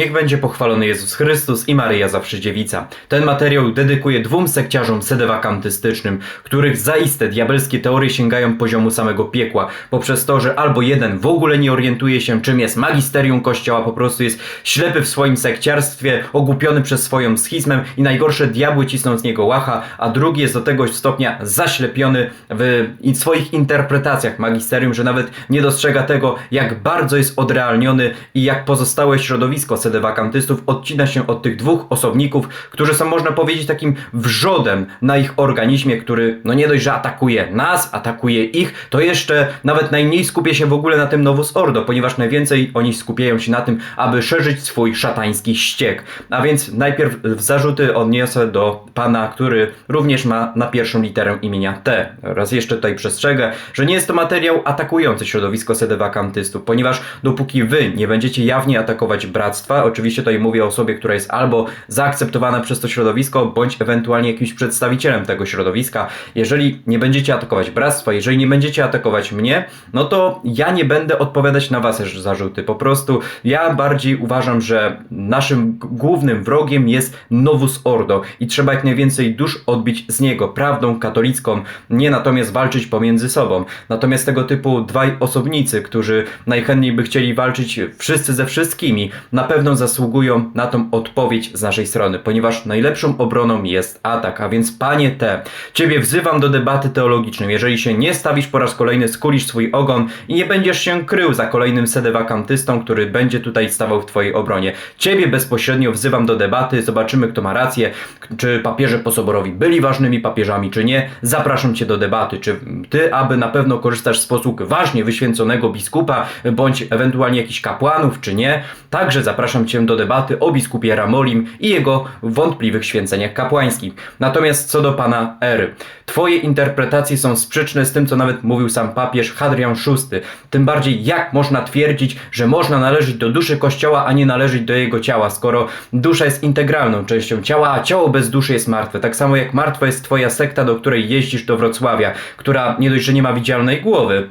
Niech będzie pochwalony Jezus Chrystus i Maryja zawsze dziewica. Ten materiał dedykuję dwóm sekciarzom sedewakantystycznym, których zaiste diabelskie teorie sięgają poziomu samego piekła, poprzez to, że albo jeden w ogóle nie orientuje się, czym jest magisterium kościoła, po prostu jest ślepy w swoim sekciarstwie, ogłupiony przez swoją schizmę i najgorsze diabły cisną z niego łacha, a drugi jest do tego stopnia zaślepiony w swoich interpretacjach magisterium, że nawet nie dostrzega tego, jak bardzo jest odrealniony i jak pozostałe środowisko sedewakantystów odcina się od tych dwóch osobników, którzy są, można powiedzieć, takim wrzodem na ich organizmie, który no nie dość, że atakuje nas, atakuje ich, to jeszcze nawet najmniej skupia się w ogóle na tym Novus Ordo, ponieważ najwięcej oni skupiają się na tym, aby szerzyć swój szatański ściek. A więc najpierw zarzuty odniosę do pana, który również ma na pierwszą literę imienia T. Raz jeszcze tutaj przestrzegę, że nie jest to materiał atakujący środowisko sedewakantystów, ponieważ dopóki wy nie będziecie jawnie atakować bractwa, oczywiście tutaj mówię o osobie, która jest albo zaakceptowana przez to środowisko, bądź ewentualnie jakimś przedstawicielem tego środowiska, jeżeli nie będziecie atakować bractwa, jeżeli nie będziecie atakować mnie, no to ja nie będę odpowiadać na wasze zarzuty. Po prostu ja bardziej uważam, że naszym głównym wrogiem jest Novus Ordo i trzeba jak najwięcej dusz odbić z niego, prawdą katolicką, nie natomiast walczyć pomiędzy sobą. Natomiast tego typu dwaj osobnicy, którzy najchętniej by chcieli walczyć wszyscy ze wszystkimi, na pewno zasługują na tą odpowiedź z naszej strony, ponieważ najlepszą obroną jest atak, a więc panie T, ciebie wzywam do debaty teologicznej. Jeżeli się nie stawisz po raz kolejny, skulisz swój ogon i nie będziesz się krył za kolejnym sedewakantystą, który będzie tutaj stawał w twojej obronie. Ciebie bezpośrednio wzywam do debaty, zobaczymy kto ma rację, czy papieże posoborowi byli ważnymi papieżami, czy nie. Zapraszam cię do debaty, czy ty, aby na pewno korzystasz z posług ważnie wyświęconego biskupa, bądź ewentualnie jakichś kapłanów, czy nie. Także zapraszam cię do debaty o biskupie Ramolim i jego wątpliwych święceniach kapłańskich. Natomiast co do pana Ery, twoje interpretacje są sprzeczne z tym, co nawet mówił sam papież Hadrian VI. Tym bardziej jak można twierdzić, że można należeć do duszy kościoła, a nie należeć do jego ciała, skoro dusza jest integralną częścią ciała, a ciało bez duszy jest martwe. Tak samo jak martwa jest twoja sekta, do której jeździsz do Wrocławia, która nie dość, że nie ma widzialnej głowy,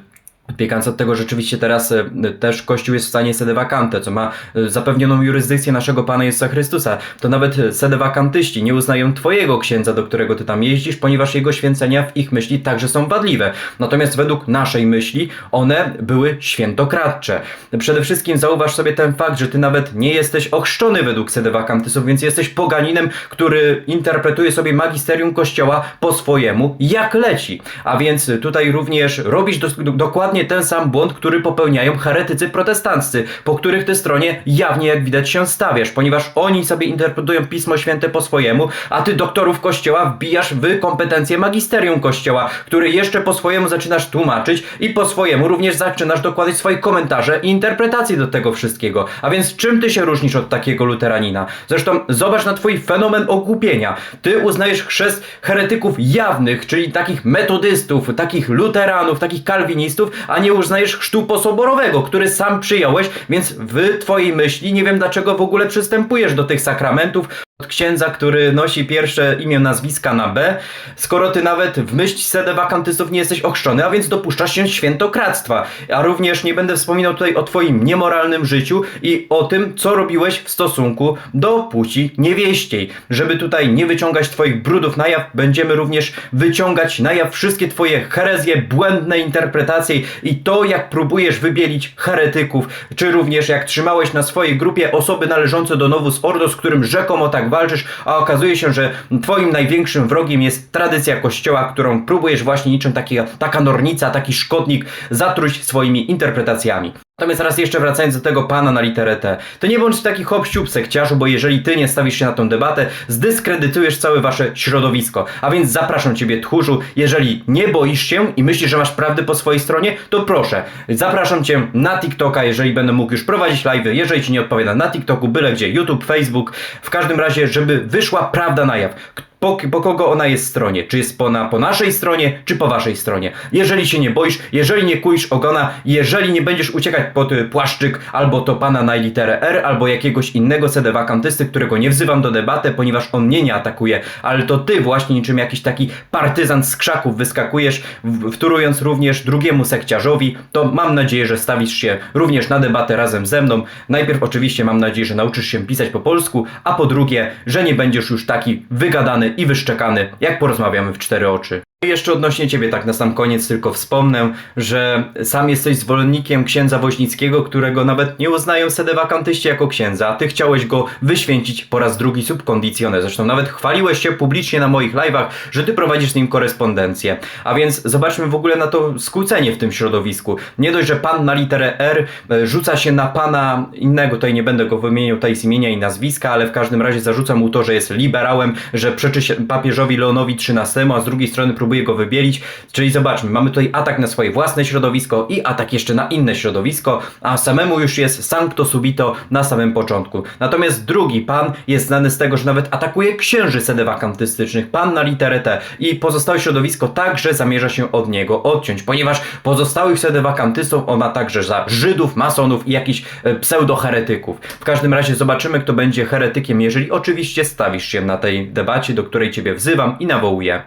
Odbiegając od tego, rzeczywiście teraz e, też Kościół jest w stanie sedewakante, co ma e, zapewnioną jurysdykcję naszego Pana Jezusa Chrystusa. To nawet e, sedewakantyści nie uznają Twojego księdza, do którego Ty tam jeździsz, ponieważ jego święcenia w ich myśli także są wadliwe. Natomiast według naszej myśli one były świętokradcze. Przede wszystkim zauważ sobie ten fakt, że Ty nawet nie jesteś ochrzczony według sedewakantysów, więc jesteś poganinem, który interpretuje sobie magisterium Kościoła po swojemu, jak leci. A więc tutaj również robisz dos- do- dokładnie ten sam błąd, który popełniają heretycy protestanccy, po których ty stronie jawnie, jak widać, się stawiasz, ponieważ oni sobie interpretują Pismo Święte po swojemu, a ty doktorów Kościoła wbijasz w kompetencje magisterium Kościoła, który jeszcze po swojemu zaczynasz tłumaczyć i po swojemu również zaczynasz dokładać swoje komentarze i interpretacje do tego wszystkiego. A więc czym ty się różnisz od takiego luteranina? Zresztą zobacz na twój fenomen ogłupienia. Ty uznajesz chrzest heretyków jawnych, czyli takich metodystów, takich luteranów, takich kalwinistów, a nie uznajesz chrztu posoborowego, który sam przyjąłeś, więc w twojej myśli nie wiem dlaczego w ogóle przystępujesz do tych sakramentów od księdza, który nosi pierwsze imię, nazwiska na B, skoro ty nawet w myśl sedewakantystów nie jesteś ochrzczony, a więc dopuszczasz się świętokradztwa. A również nie będę wspominał tutaj o twoim niemoralnym życiu i o tym, co robiłeś w stosunku do płci niewieściej. Żeby tutaj nie wyciągać twoich brudów na jaw, będziemy również wyciągać na jaw wszystkie twoje herezje, błędne interpretacje i to, jak próbujesz wybielić heretyków, czy również jak trzymałeś na swojej grupie osoby należące do Novus Ordo, z którym rzekomo tak walczysz, a okazuje się, że twoim największym wrogiem jest tradycja kościoła, którą próbujesz właśnie niczym taki, taka nornica, taki szkodnik zatruć swoimi interpretacjami. Natomiast raz jeszcze wracając do tego pana na literę T, to nie bądź taki hop sekciarzu, bo jeżeli ty nie stawisz się na tą debatę, zdyskredytujesz całe wasze środowisko. A więc zapraszam ciebie tchórzu, jeżeli nie boisz się i myślisz, że masz prawdę po swojej stronie, to proszę, zapraszam cię na TikToka, jeżeli będę mógł już prowadzić live'y, jeżeli ci nie odpowiada na TikToku, byle gdzie, YouTube, Facebook, w każdym razie, żeby wyszła prawda na jaw. Po, po kogo ona jest stronie. Czy jest po, na, po naszej stronie, czy po waszej stronie. Jeżeli się nie boisz, jeżeli nie kujesz ogona, jeżeli nie będziesz uciekać pod y, płaszczyk albo to pana na literę R, albo jakiegoś innego sedewakantysty, którego nie wzywam do debaty, ponieważ on mnie nie atakuje, ale to ty właśnie niczym jakiś taki partyzant z krzaków wyskakujesz, wtórując również drugiemu sekciarzowi, to mam nadzieję, że stawisz się również na debatę razem ze mną. Najpierw oczywiście mam nadzieję, że nauczysz się pisać po polsku, a po drugie, że nie będziesz już taki wygadany i wyszczekany, jak porozmawiamy w cztery oczy. Jeszcze odnośnie ciebie tak na sam koniec tylko wspomnę, że sam jesteś zwolennikiem księdza Woźnickiego, którego nawet nie uznają sedewakantyści jako księdza, a ty chciałeś go wyświęcić po raz drugi subkondicionę. Zresztą nawet chwaliłeś się publicznie na moich live'ach, że ty prowadzisz z nim korespondencję. A więc zobaczmy w ogóle na to skłócenie w tym środowisku. Nie dość, że pan na literę R e, rzuca się na pana innego, tutaj nie będę go wymieniał tutaj z imienia i nazwiska, ale w każdym razie zarzuca mu to, że jest liberałem, że przeczy się papieżowi Leonowi XIII, a z drugiej strony próbuje go wybielić. Czyli zobaczmy, mamy tutaj atak na swoje własne środowisko i atak jeszcze na inne środowisko, a samemu już jest sancto subito na samym początku. Natomiast drugi pan jest znany z tego, że nawet atakuje księży sedewakantystycznych, pan na literę T i pozostałe środowisko także zamierza się od niego odciąć, ponieważ pozostałych sedewakantystów on ma także za Żydów, masonów i jakichś e, pseudoheretyków. W każdym razie zobaczymy, kto będzie heretykiem, jeżeli oczywiście stawisz się na tej debacie, do której ciebie wzywam i nawołuję.